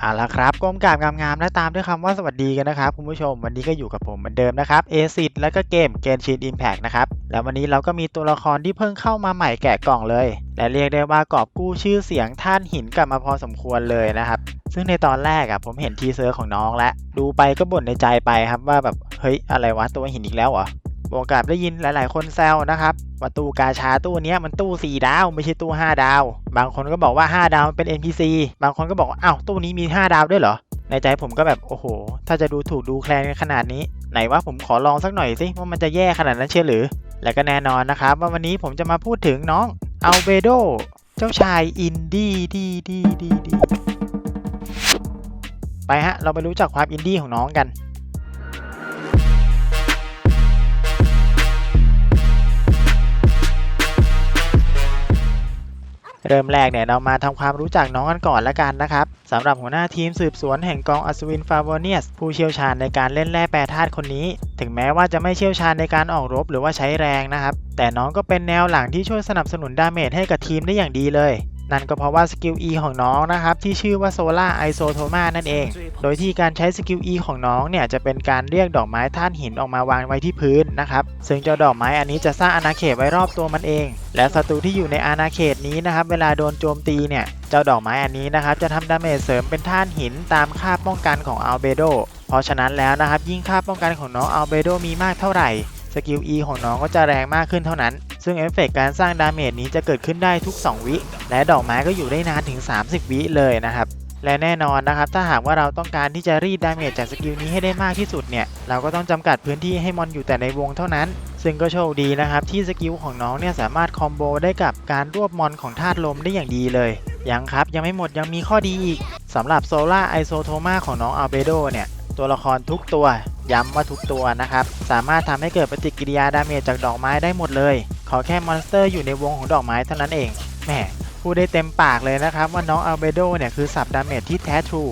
เอาละครับก้มกราบงามๆและตามด้วยคำว่าสวัสดีกันนะครับคุณผู้ชมวันนี้ก็อยู่กับผมเหมือนเดิมนะครับเอซิดและก็เกมเกนชินอิมแพกนะครับแล้ววันนี้เราก็มีตัวละครที่เพิ่งเข้ามาใหม่แกะกล่องเลย และเรียกได้ว่ากอบกู้ชื่อเสียงท่านหินกลับมาพอสมควรเลยนะครับซึ่งในตอนแรกอะผมเห็นทีเซอร์ของน้องแล้วดูไปก็บ่นในใจไปครับว่าแบบเฮ้ยอะไรวะตัวหินอีกแล้วเหรอ บวกกับได้ยินหลาย ๆ คนแซวนะครับว่าตู้กาชาตู้นี้มันตู้ 4 ดาว ไม่ใช่ตู้ 5 ดาว บางคนก็บอกว่า 5 ดาวมันเป็น NPC บางคนก็บอกว่าอ้าวตู้นี้มี 5 ดาวด้วยเหรอ ในใจผมก็แบบโอ้โห ถ้าจะดูถูกดูแคลนกันขนาดนี้ ไหนว่าผมขอลองสักหน่อยสิว่ามันจะแย่ขนาดนั้นเชียวหรือ และก็แน่นอนนะครับว่าวันนี้ผมจะมาพูดถึงน้องอัลเบโดเจ้าชายอินดี้ดีดีดีดีไปฮะเราไปรู้จักความอินดี้ของน้องกัน เริ่มแรกเนี่ยเรามาทำความรู้จักน้องกันก่อนละกันนะครับสำหรับหัวหน้าทีมสืบสวนแห่งกองอัศวินฟาโวเนียสผู้เชี่ยวชาญในการเล่นแร่แปรธาตุคนนี้ ถึงแม้ว่าจะไม่เชี่ยวชาญในการออกรบหรือว่าใช้แรงนะครับ แต่น้องก็เป็นแนวหลังที่ช่วยสนับสนุนดาเมจให้กับทีมได้อย่างดีเลย นั่นก็เพราะว่าสกิล E ของน้องนะครับที่ชื่อว่าโซล่าไอโซโทมานั่นเอง โดยที่การใช้สกิล E ของน้องเนี่ยจะเป็นการเรียกดอกไม้ธาตุหินออกมาวางไว้ที่พื้นนะครับ ซึ่งเจ้าดอกไม้อันนี้จะสร้างอาณาเขตไว้รอบตัวมันเอง และศัตรูที่อยู่ในอาณาเขตนี้นะครับเวลาโดนโจมตีเนี่ยเจ้าดอกไม้อันนี้นะครับจะทำดาเมจเสริมเป็นธาตุหินตามค่าป้องกันของอัลเบโด เพราะฉะนั้นแล้วนะครับยิ่งค่าป้องกันของน้องอัลเบโดมีมากเท่าไหร่สกิล E ของน้องก็จะแรงมากขึ้นเท่านั้น ซึ่งเอฟเฟกต์การสร้างดาเมจนี้จะเกิดขึ้นได้ทุก 2 วิ และดอกไม้ก็อยู่ได้นานถึง 30 วิเลยนะครับ และแน่นอนนะครับ ถ้าหากว่าเราต้องการที่จะรีดดาเมจจากสกิลนี้ให้ได้มากที่สุดเนี่ย เราก็ต้องจำกัดพื้นที่ให้มอนอยู่แต่ในวงเท่านั้น ซึ่งก็โชคดีนะครับที่สกิลของน้องเนี่ยสามารถคอมโบได้กับการรวบมอนของธาตุลมได้อย่างดีเลยยังครับยังไม่หมดยังมีข้อดีอีกสำหรับโซล่าไอโซโทมาของน้องอัลเบโดเนี่ยตัวละครทุกตัวย้ำว่าทุกตัวนะครับ สามารถทำให้เกิดปฏิกิริยาดาเมจจากดอกไม้ได้หมดเลย ขอแค่มอนสเตอร์อยู่ในวงของดอกไม้เท่านั้นเอง แหมพูดได้เต็มปากเลยนะครับว่าน้องอัลเบโดเนี่ยคือสับดาเมจที่แท้ทรู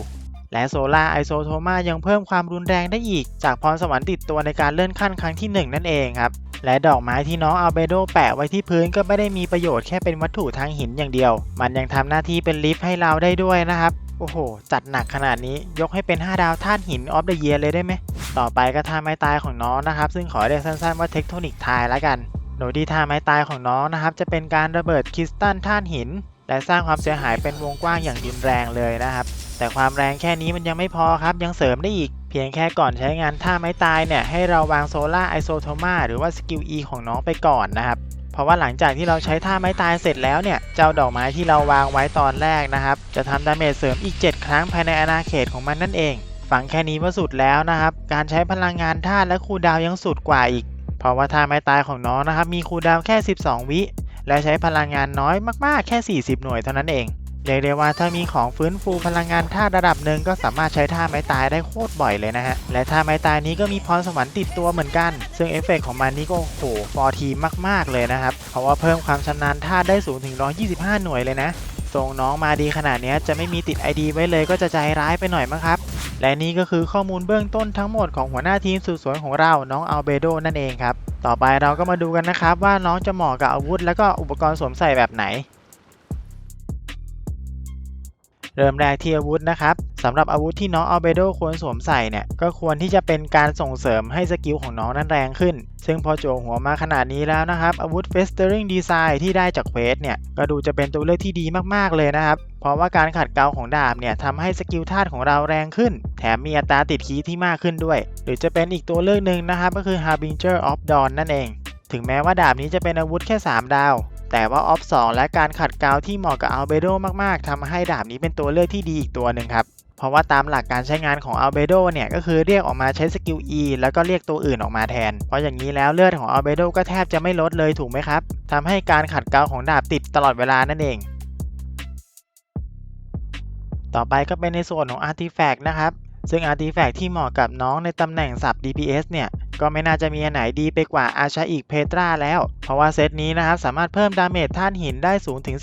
และโซล่าไอโซโทมายังเพิ่มความรุนแรงได้อีก จากพรสวรรค์ติดตัวในการเลื่อนขั้นครั้งที่ 1 นั่นเองครับ และดอกไม้ที่น้องอัลเบโดแปะไว้ที่พื้นก็ไม่ได้มีประโยชน์แค่เป็นวัตถุทางหินอย่างเดียว มันยังทำหน้าที่เป็นลิฟต์ให้เราได้ด้วยนะครับ โอ้โห จัดหนักขนาดนี้ยกให้เป็น 5 ดาวธาตุหินออฟเดอะเยียเลยได้ไหม ต่อไปก็ท่าไม้ตายของน้องนะครับ ซึ่งขอเรียกสั้นๆว่าเทคโทนิกทายละกัน โดยที่ท่าไม้ตายของน้องนะครับ จะเป็นการระเบิดคริสตัลธาตุหิน และสร้างความเสียหายเป็นวงกว้างอย่างรุนแรงเลยนะครับ แต่ความแรงแค่นี้มันยังไม่พอครับ ยังเสริมได้อีก เพียงแค่ก่อนใช้งานท่าไม้ตายเนี่ย ให้เราวางโซล่าไอโซโทมาหรือว่าสกิล E ของน้องไปก่อนนะครับ เพราะว่าหลังจากที่เราใช้ท่าไม้ตายเสร็จแล้วเนี่ย เจ้าดอกไม้ที่เราวางไว้ตอนแรกนะครับ จะทำดาเมจเสริมอีก 7 ครั้งภายในอาณาเขตของมันนั่นเองฟังแค่นี้ว่าสุดแล้วนะครับ การใช้พลังงานธาตุและคูดาวยังสุดกว่าอีก เพราะว่าท่าไม้ตายของน้องนะครับมีคูลดาวน์แค่ 12 วิ และใช้พลังงานน้อยมากๆแค่ 40 หน่วยเท่านั้นเองเรียกได้ว่าถ้ามีของฟื้นฟูพลังงานธาระดับหนึ่งก็สามารถใช้ท่าไม้ตายได้โคตรบ่อยเลยนะฮะ และท่าไม้ตายนี้ก็มีพรสวรรค์ติดตัวเหมือนกัน ซึ่งเอฟเฟกต์ของมันนี่ก็โหฟอร์ทีมากๆเลยนะครับ เพราะว่าเพิ่มความชำนาญธาได้สูงถึง 125 หน่วยเลยนะส่งน้องมาดีขนาดนี้จะไม่มีติด ID ไว้เลยก็จะใจร้ายไปหน่อยมั้งครับ และนี่ก็คือข้อมูลเบื้องต้นทั้งหมดของหัวหน้าทีมสืบสวนของเรา น้องอัลเบโดนั่นเองครับ ต่อไปเราก็มาดูกันนะครับว่าน้องจะเหมาะกับอาวุธ และก็อุปกรณ์สวมใส่แบบไหน เริ่มแรกที่อาวุธนะครับ สำหรับอาวุธที่น้องอัลเบโดควรสวมใส่เนี่ย ก็ควรที่จะเป็นการส่งเสริมให้สกิลของน้องนั้นแรงขึ้น ซึ่งพอโจหัวมาขนาดนี้แล้วนะครับ อาวุธ Festering Design ที่ได้จากเควสเนี่ย ก็ดูจะเป็นตัวเลือกที่ดีมากๆเลยนะครับ เพราะว่าการขัดเกลาของดาบเนี่ยทำให้สกิลธาตุของเราแรงขึ้น แถมมีอัตราติดคีที่มากขึ้นด้วย หรือจะเป็นอีกตัวเลือกหนึ่งนะครับก็คือ Harbinger of Dawn นั่นเอง ถึงแม้ว่าดาบนี้จะเป็นอาวุธแค่ 3 ดาวแต่ว่าออฟ2และการขัดเกลาที่เหมาะกับอัลเบโดมาก ๆทำให้ดาบนี้เป็นตัวเลือกที่ดีอีกตัวหนึ่งครับ เพราะว่าตามหลักการใช้งานของอัลเบโดเนี่ยก็คือเรียกออกมาใช้สกิล E แล้วก็เรียกตัวอื่นออกมาแทน เพราะอย่างนี้แล้วเลือดของอัลเบโดก็แทบจะไม่ลดเลยถูกไหมครับทำให้การขัดเกลาของดาบติดตลอดเวลานั่นเอง ต่อไปก็เป็นในส่วนของอาร์ติแฟกต์นะครับ ซึ่งอาร์ติแฟกต์ที่เหมาะกับน้องในตำแหน่งสับ DPS เนี่ย ก็ไม่น่าจะมีอันไหนดีไปกว่าอาชาอิกเพตราแล้ว เพราะว่าเซตนี้นะครับสามารถเพิ่มดาเมจธาตุหินได้สูงถึง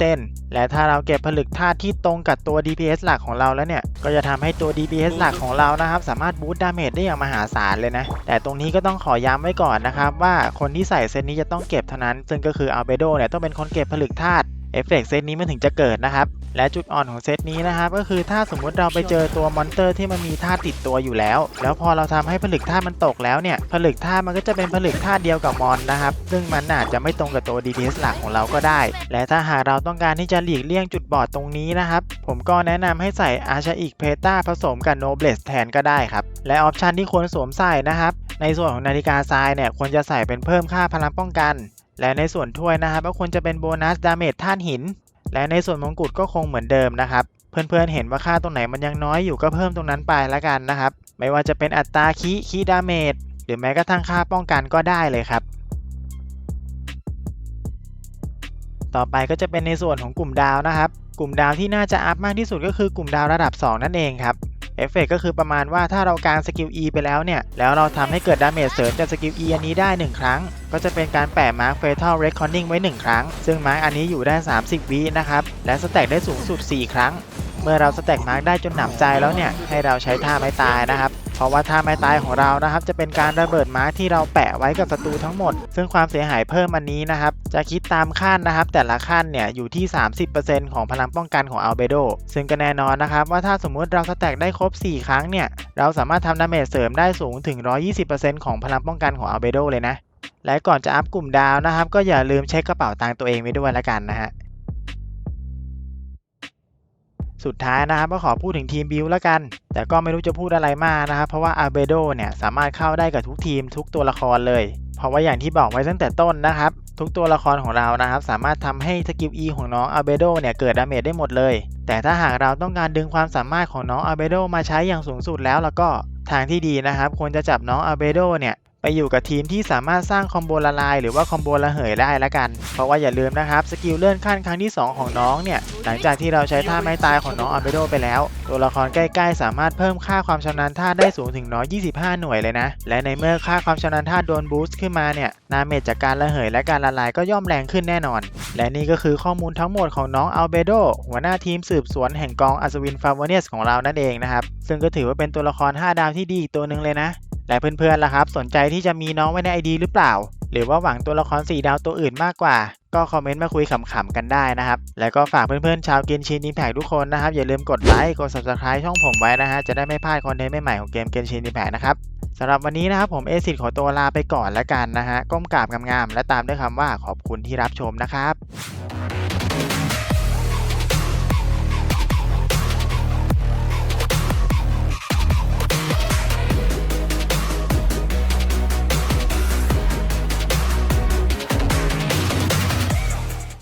15%และถ้าเราเก็บผลึกธาตุที่ตรงกับตัว DPS หลักของเราแล้วเนี่ย ก็จะทำให้ตัว DPS หลักของเรานะครับ สามารถบูสต์ดาเมจได้อย่างมหาศาลเลยนะ แต่ตรงนี้ก็ต้องขอย้ำไว้ก่อนนะครับว่าคนที่ใส่เซตนี้จะต้องเก็บเท่านั้น ซึ่งก็คืออัลเบโดเนี่ยต้องเป็นคนเก็บผลึกธาตุ เอฟเฟกต์เซตนี้มันถึงจะเกิดนะครับ และจุดอ่อนของเซตนี้นะครับก็คือถ้าสมมุติเราไปเจอตัวมอนเตอร์ที่มันมีธาตุติดตัวอยู่แล้ว แล้วพอเราทำให้ผลึกธาตุมันตกแล้วเนี่ย ผลึกธาตุมันก็จะเป็นผลึกธาตุเดียวกับมอนนะครับ ซึ่งมันอาจจะไม่ตรงกับตัว DPS หลักของเราก็ได้ และถ้าหากเราต้องการที่จะหลีกเลี่ยงจุดบอดตรงนี้นะครับ ผมก็แนะนำให้ใส่อาชาอิกเพตาผสมกับโนเบลสแทนก็ได้ครับ และออปชันที่ควรสวมใส่นะครับ ในส่วนของนาฬิกาทรายเนี่ยควรจะใส่เป็นเพิ่มค่าพลังป้องกัน และในส่วนถ้วยนะครับก็ควรจะเป็นโบนัสดาเมจธาตุหิน และในส่วนมงกุฎก็คงเหมือนเดิมนะครับ เพื่อนๆเห็นว่าค่าตรงไหนมันยังน้อยอยู่ก็เพิ่มตรงนั้นไปละกันนะครับ ไม่ว่าจะเป็นอัตราคีคีดาเมจหรือแม้กระทั่งค่าป้องกันก็ได้เลยครับ ต่อไปก็จะเป็นในส่วนของกลุ่มดาวนะครับ กลุ่มดาวที่น่าจะอัพมากที่สุดก็คือกลุ่มดาวระดับ 2 นั่นเองครับ เอฟเฟกก็คือประมาณว่าถ้าเราการสกิล E ไปแล้วเนี่ย แล้วเราทำให้เกิดดาเมจเสริมจากสกิล E อันนี้ได้ 1 ครั้ง ก็จะเป็นการแปะมาร์คเฟเทลเรคคอนนิ่งไว้ 1 ครั้ง ซึ่งมาร์คอันนี้อยู่ได้ 30 วินะครับ และสแต็กได้สูงสุด 4 ครั้ง เมื่อเราสแต็กมาร์กได้จนหนำใจแล้วเนี่ย ให้เราใช้ท่าไม้ตายนะครับ เพราะว่าท่าไม้ตายของเรานะครับ จะเป็นการระเบิดมาร์ที่เราแปะไว้กับศัตรูทั้งหมด ซึ่งความเสียหายเพิ่มอันนี้นะครับ จะคิดตามขั้นนะครับ แต่ละขั้นเนี่ยอยู่ที่ 30%ของพลังป้องกันของอัลเบโดซึ่งก็แน่นอนนะครับ ว่าถ้าสมมุติเราสแต็กได้ครบ 4 ครั้งเนี่ยเราสามารถทำดาเมจเสริมได้สูงถึง 120%ของพลังป้องกันของอัลเบโดเลยนะและก่อนจะอัพกลุ่มดาวนะครับ ก็อย่าลืมเช็คกระเป๋าตังค์ตัวเองไว้ด้วยละกันนะฮะ สุดท้ายนะครับก็ขอพูดถึงทีมบิวแล้วกัน แต่ก็ไม่รู้จะพูดอะไรมากนะครับ เพราะว่าอาเบโดเนี่ยสามารถเข้าได้กับทุกทีมทุกตัวละครเลย เพราะว่าอย่างที่บอกไว้ตั้งแต่ต้นนะครับ ทุกตัวละครของเรานะครับ สามารถทำให้สกิล E ของน้องอาเบโดเนี่ยเกิดดาเมจได้หมดเลย แต่ถ้าหากเราต้องการดึงความสามารถของน้องอาเบโดมาใช้อย่างสูงสุดแล้วแล้วก็ทางที่ดีนะครับควรจะจับน้องอาเบโดเนี่ย อยู่กับทีมที่สามารถสร้างคอมโบละลายหรือว่าคอมโบละเหยได้ละกัน เพราะว่าอย่าลืมนะครับสกิลเลื่อนขั้นครั้งที่ 2 ของน้องเนี่ยหลังจากที่เราใช้ท่าไม้ตายของน้องอัลเบโดไปแล้ว ตัวละครใกล้ๆ สามารถเพิ่มค่าความชำนาญท่าได้สูงถึง125 หน่วยเลยนะ และในเมื่อค่าความชำนาญท่าโดนบูสต์ขึ้นมาเนี่ยนาเมจจากการระเหยและการละลายก็ย่อมแรงขึ้นแน่นอน และนี่ก็คือข้อมูลทั้งหมดของน้องอัลเบโดหัวหน้าทีมสืบสวนแห่งกองอัศวินฟาวเนียสของเรานั่นเองนะครับซึ่งก็ถือว่าเป็นตัวละคร 5 ดาวที่ดีอีกตัวหนึ่งเลยนะ และเพื่อนๆล่ะครับ สนใจที่จะมีน้องไว้ใน ID หรือเปล่า หรือว่าหวังตัวละคร 4 ดาวตัวอื่นมากกว่า ก็คอมเมนต์มาคุยขำๆกันได้นะครับ แล้วก็ฝากเพื่อนๆ ชาวเกนชินอิมแพกทุกคนนะครับ อย่าลืมกดไลค์ กด subscribe ช่องผมไว้นะฮะ จะได้ไม่พลาดคอนเทนต์ใหม่ๆของเกมเกนชินอิมแพกนะครับสำหรับวันนี้นะครับผมเอซิดขอตัวลาไปก่อนแล้วกันนะฮะก้มกราบงามๆและตามด้วยคำว่าขอบคุณที่รับชมนะครับ